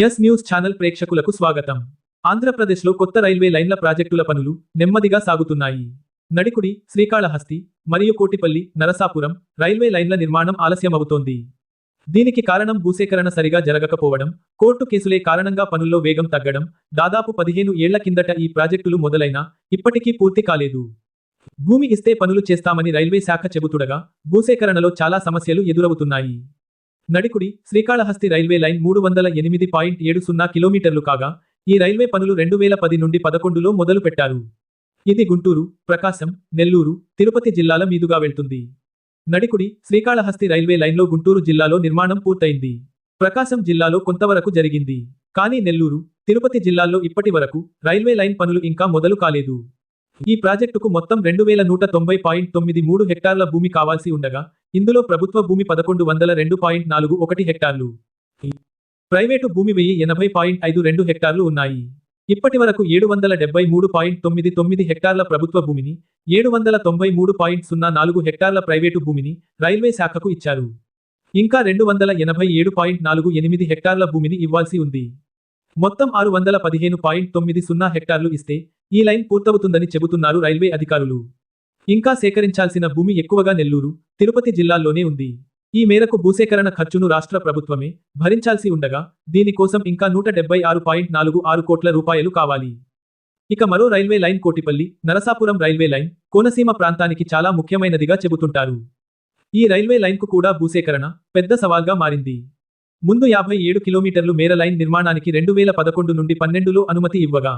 Yes news channel ప్రేక్షకులకు స్వాగతం. ఆంధ్రప్రదేశ్లో కొత్త రైల్వే లైన్ల ప్రాజెక్టుల పనులు నెమ్మదిగా సాగుతున్నాయి. నడికుడి శ్రీకాళహస్తి మరియు కోటిపల్లి నరసాపురం రైల్వే లైన్ల నిర్మాణం ఆలస్యమవుతోంది. దీనికి కారణం భూసేకరణ సరిగా జరగకపోవడం కోర్టు కేసులే కారణంగా పనుల్లో వేగం తగ్గడం దాదాపు పదిహేను ఏళ్ళ కిందట ఈ ప్రాజెక్టులు మొదలైనా ఇప్పటికీ పూర్తి కాలేదు. భూమి ఇస్తే పనులు చేస్తామని రైల్వే శాఖ చెబుతుండగా భూసేకరణలో చాలా సమస్యలు ఎదురవుతున్నాయి. నడికుడి శ్రీకాళహస్తి రైల్వే లైన్ మూడు వందల ఎనిమిది పాయింట్ ఏడు సున్నా కిలోమీటర్లు కాగా ఈ రైల్వే పనులు రెండు వేల పది నుండి పదకొండులో మొదలుపెట్టారు. ఇది గుంటూరు ప్రకాశం నెల్లూరు తిరుపతి జిల్లాల మీదుగా వెళ్తుంది. నడికుడి శ్రీకాళహస్తి రైల్వే లైన్లో గుంటూరు జిల్లాలో నిర్మాణం పూర్తయింది. ప్రకాశం జిల్లాలో కొంతవరకు జరిగింది. కానీ నెల్లూరు తిరుపతి జిల్లాల్లో ఇప్పటి వరకు రైల్వే లైన్ పనులు ఇంకా మొదలు కాలేదు. ఈ ప్రాజెక్టుకు మొత్తం రెండు వేల నూట తొంభై పాయింట్ తొమ్మిది మూడు హెక్టార్ల భూమి కావాల్సి ఉండగా ఇందులో ప్రభుత్వ భూమి పదకొండు వందల రెండు పాయింట్ నాలుగు ఒకటి హెక్టార్లు. ప్రైవేటు భూమి వెయ్యి ఎనభై పాయింట్ ఐదు రెండు హెక్టార్లు ఉన్నాయి. ఇప్పటి వరకు ఏడు వందల డెబ్బై మూడు పాయింట్ తొమ్మిది తొమ్మిది హెక్టార్ల ప్రభుత్వ భూమిని ఏడు వందల తొంభై మూడు పాయింట్ సున్నా నాలుగు హెక్టార్ల ప్రైవేటు భూమిని రైల్వే శాఖకు ఇచ్చారు. ఇంకా రెండు వందల ఎనభై ఏడు పాయింట్ నాలుగు ఎనిమిది హెక్టార్ల భూమిని ఇవ్వాల్సి ఉంది. మొత్తం ఆరు వందల పదిహేను పాయింట్ తొమ్మిది సున్నా హెక్టార్లు ఇస్తే ఈ లైన్ పూర్తవుతుందని చెబుతున్నారు రైల్వే అధికారులు. ఇంకా సేకరించాల్సిన భూమి ఎక్కువగా నెల్లూరు తిరుపతి జిల్లాల్లోనే ఉంది. ఈ మేరకు భూసేకరణ ఖర్చును రాష్ట్ర ప్రభుత్వమే భరించాల్సి ఉండగా దీనికోసం ఇంకా నూట డెబ్బై ఆరు పాయింట్ నాలుగు ఆరు కోట్ల రూపాయలు కావాలి. ఇక మరో railway line Kotipalli Narasapuram railway line Konaseema ప్రాంతానికి చాలా ముఖ్యమైనదిగా చెబుతుంటారు. ఈ రైల్వే లైన్కు కూడా భూసేకరణ పెద్ద సవాల్గా మారింది. ముందు యాభై ఏడు కిలోమీటర్లు మేర లైన్ నిర్మాణానికి రెండు వేల పదకొండు నుండి పన్నెండులో అనుమతి ఇవ్వగా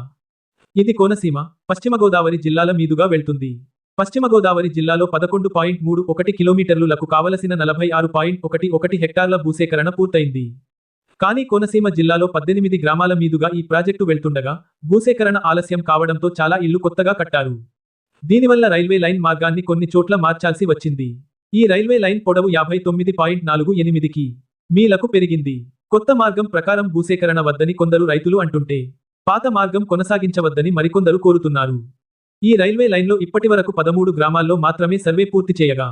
ఇది కోనసీమ పశ్చిమ గోదావరి జిల్లాల మీదుగా వెళ్తుంది. పశ్చిమ గోదావరి జిల్లాలో పదకొండు పాయింట్ మూడు ఒకటి కిలోమీటర్లకు కావలసిన నలభై ఆరు పాయింట్ ఒకటి ఒకటి హెక్టార్ల భూసేకరణ పూర్తయింది. కానీ కోనసీమ జిల్లాలో పద్దెనిమిది గ్రామాల మీదుగా ఈ ప్రాజెక్టు వెళ్తుండగా భూసేకరణ ఆలస్యం కావడంతో చాలా ఇళ్ళు కొత్తగా కట్టారు. దీనివల్ల రైల్వే లైన్ మార్గాన్ని కొన్ని చోట్ల మార్చాల్సి వచ్చింది. ఈ రైల్వే లైన్ పొడవు యాభై తొమ్మిది పాయింట్ నాలుగు ఎనిమిదికి మీలకు పెరిగింది. కొత్త మార్గం ప్రకారం భూసేకరణ వద్దని కొందరు రైతులు అంటుంటే పాత మార్గం కొనసాగించవద్దని మరికొందరు కోరుతున్నారు. ఈ రైల్వే లైన్లో ఇప్పటివరకు పదమూడు గ్రామాల్లో మాత్రమే సర్వే పూర్తి చేయగా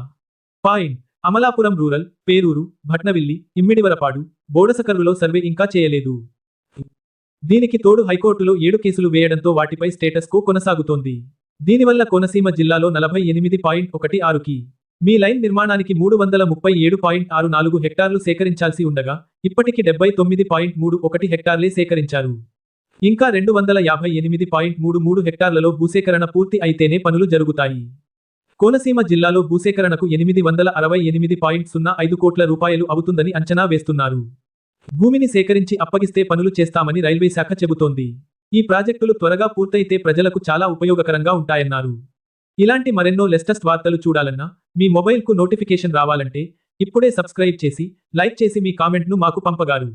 పాయింట్ అమలాపురం రూరల్ పేరూరు భట్నవిల్లి ఇమ్మిడివరపాడు బోడసకర్రులో సర్వే ఇంకా చేయలేదు. దీనికి తోడు హైకోర్టులో ఏడు కేసులు వేయడంతో వాటిపై స్టేటస్ కో కొనసాగుతోంది. దీనివల్ల కోనసీమ జిల్లాలో నలభై ఎనిమిది పాయింట్ ఒకటి ఆరుకి మీ లైన్ నిర్మాణానికి మూడు వందల ముప్పై ఏడు పాయింట్ ఆరు నాలుగు హెక్టార్లు సేకరించాల్సి ఉండగా ఇప్పటికి డెబ్బై తొమ్మిది పాయింట్ మూడు ఒకటి హెక్టార్లే సేకరించారు. ఇంకా రెండు వందల యాభై ఎనిమిది పాయింట్ మూడు మూడు హెక్టార్లలో భూసేకరణ పూర్తి అయితేనే పనులు జరుగుతాయి. కోనసీమ జిల్లాలో భూసేకరణకు ఎనిమిది వందల అరవై ఎనిమిది పాయింట్ సున్నా ఐదు కోట్ల రూపాయలు అవుతుందని అంచనా వేస్తున్నారు. భూమిని సేకరించి అప్పగిస్తే పనులు చేస్తామని రైల్వే శాఖ చెబుతోంది. ఈ ప్రాజెక్టులు త్వరగా పూర్తయితే ప్రజలకు చాలా ఉపయోగకరంగా ఉంటాయన్నారు. ఇలాంటి మరెన్నో లెస్టెస్ట్ వార్తలు చూడాలన్నా మీ మొబైల్కు నోటిఫికేషన్ రావాలంటే ఇప్పుడే సబ్స్క్రైబ్ చేసి లైక్ చేసి మీ కామెంట్ను మాకు పంపగారు.